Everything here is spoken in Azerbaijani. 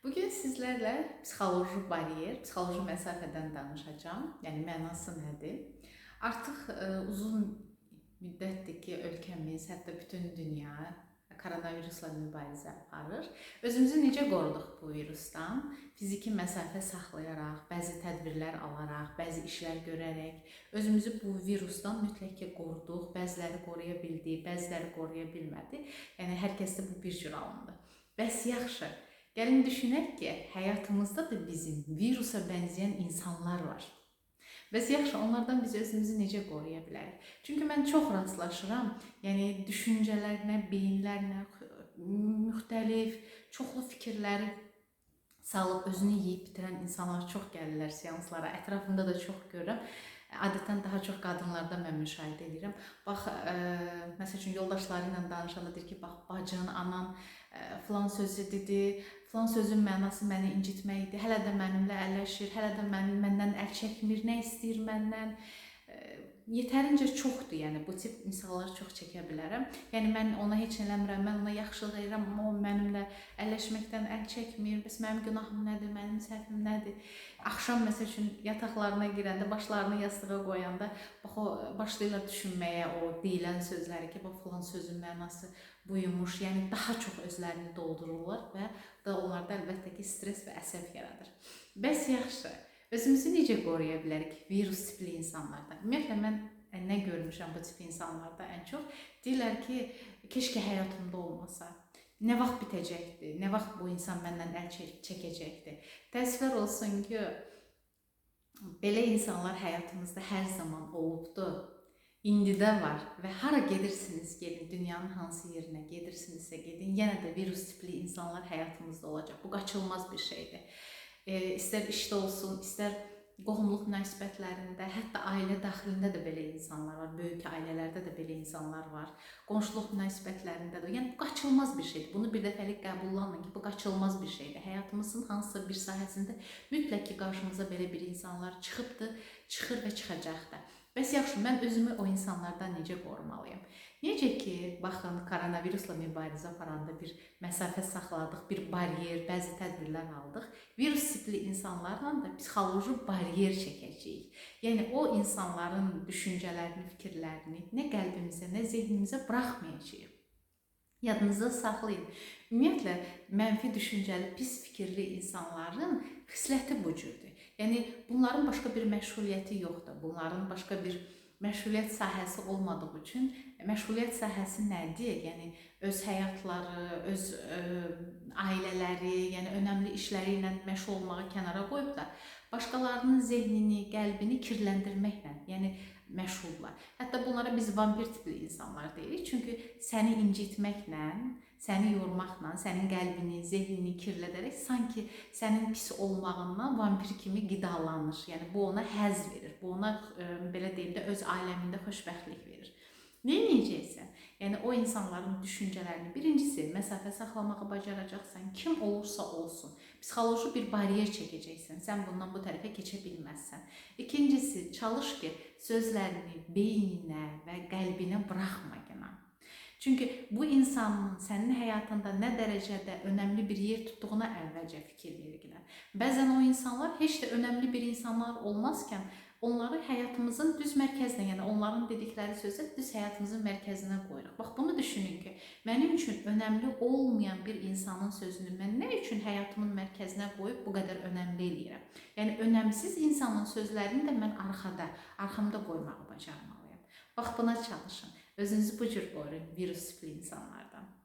Bugün sizlərlə psixoloji baryer, psixoloji məsafədən danışacağam. Yəni mənası nədir? Artıq ə, uzun müddətdir ki, ölkəmiz, hətta bütün dünya koronavirusla mübarizə aparır. Özümüzü necə qoruduq bu virusdan? Fiziki məsafə saxlayaraq, bəzi tədbirlər alaraq, bəzi işlər görərək özümüzü bu virusdan mütləq ki qoruduq. Bəziləri qoruya bildi, bəziləri qoruya bilmədi. Yəni hər kəsdə bu bir cür alındı. Bəs yaxşı, Gəlin düşünək ki, həyatımızda da bizim virusa bənzəyən insanlar var. Bəs yaxşı, onlardan biz özümüzü necə qoruya bilərik? Çünki mən çox rastlaşıram, yəni düşüncələrinə, beyinlərinə müxtəlif, çoxlu fikirləri salıb özünü yeyib bitirən insanlar çox gəlirlər seanslara. Ətrafımda da çox görürəm. Adətən daha çox qadınlarda mən müşahidə edirəm. Bax, ə, məsəl üçün yoldaşları ilə danışanda deyir ki, bax, bacın, anan ə, filan sözü dedi, Filan sözün mənası məni incitməkdir. Hələ də mənimlə əlləşir, hələ də mən, məndən əl çəkmir, nə istəyir məndən? Yetərincə çoxdur, yəni bu tip misallar çox çəkə bilərəm. Yəni mən ona heç eləmirəm, mən ona yaxşılıq edirəm, amma o mənimlə əlləşməkdən əl çəkmir. Bəs mənim günahım nədir, mənim səhvim nədir? Axşam məsəl üçün yataqlarına girəndə, başlarını yastığa qoyanda bax o başlayırlar düşünməyə o deyilən sözləri ki, bax filan sözün mənası buymuş. Yəni daha çox özlərini doldururlar və da onlarda əlbəttə ki, stres və əsəb yaradır. Bəs yaxşı, özümüzü necə qoruya bilərik virus tipli insanlardan? Ümumiyyətlə mən nə görmüşəm bu tip insanlarda ən çox deyirlər ki, keşkə həyatımda olmasa. Nə vaxt bitəcəkdi? Nə vaxt bu insan məndən əl çəkəcəkdi? Təəssüflər olsun ki, belə insanlar həyatımızda hər zaman olubdu indidə var və hara gedirsiniz gedin, dünyanın hansı yerinə gedirsinizsə gedin, yenə də virus tipli insanlar həyatımızda olacaq. Bu qaçılmaz bir şeydir. E, istər işdə olsun, istər qohumluq münasibətlərində, hətta ailə daxilində də belə insanlar var. Böyük ailələrdə də belə insanlar var. Qonşuluq münasibətlərində də. Yəni bu qaçılmaz bir şeydir. Bunu bir dəfəlik qəbullanın ki, bu qaçılmaz bir şeydir. Həyatımızın hansısa bir sahəsində mütləq ki, qarşımıza belə bir insanlar çıxıbdı, çıxır və çıxacaq da. Bəs yaxşı, mən özümü o insanlardan necə qorumalıyam? Necə ki, baxın, koronavirusla mübarizə aparanda bir məsafə saxladıq, bir baryer, bəzi tədbirlər aldıq. Virus tipli insanlarla da psixoloji baryer çəkəcəyik. Yəni o insanların düşüncələrini, fikirlərini nə qəlbimizə, nə zehnimizə buraxmayacağıq. Yadınızda saxlayın. Ümumiyyətlə mənfi düşüncəli, pis fikirli insanların xisləti bu cürdür. Yəni bunların başqa bir məşğuliyyəti yoxdur. Bunların başqa bir məşğuliyyət sahəsi olmadığı üçün məşğuliyyət sahəsi nədir? Yəni öz həyatları, öz ə, ailələri, yəni önəmli işləri ilə məşğul olmağı kənara qoyub da başqalarının zehnini, qəlbini kirləndirməklə, yəni məşğullar. Hətta bunlara biz vampir tipli insanlar deyirik. Çünki səni incitməklə, səni yormaqla, sənin qəlbini, zehnini kirlədərək sanki sənin pis olmağından vampir kimi qidalanır. Yəni bu ona həzz verir. Bu ona ə, belə deyim də öz aləmində xoşbəxtlik verir. Nə edəcəksən? Yəni o insanların düşüncələrini birincisi məsafə saxlamağı bacaracaqsan. Kim olursa olsun, psixoloji bir baryer çəkəcəksən. Sən bundan bu tərəfə keçə bilməzsən. İkincisi, çalış ki, sözlərini beyninə və qəlbinə buraxma. Çünki bu insanın sənin həyatında nə dərəcədə önəmli bir yer tutduğuna əvvəlcə fikir verir. Bəzən o insanlar heç də önəmli bir insanlar olmazkən onları həyatımızın düz mərkəzinə, yəni onların dedikləri sözü düz həyatımızın mərkəzinə qoyuruq. Bax bunu düşünün ki, mənim üçün önəmli olmayan bir insanın sözünü mən nə üçün həyatımın mərkəzinə qoyub bu qədər önəmli eləyirəm? Yəni önəmsiz insanın sözlərini də mən arxada, arxamda qoymağı bacarmalıyam. Bax buna çalışın. Özünüzü bu cür qoruyun virus tipli insanlardan.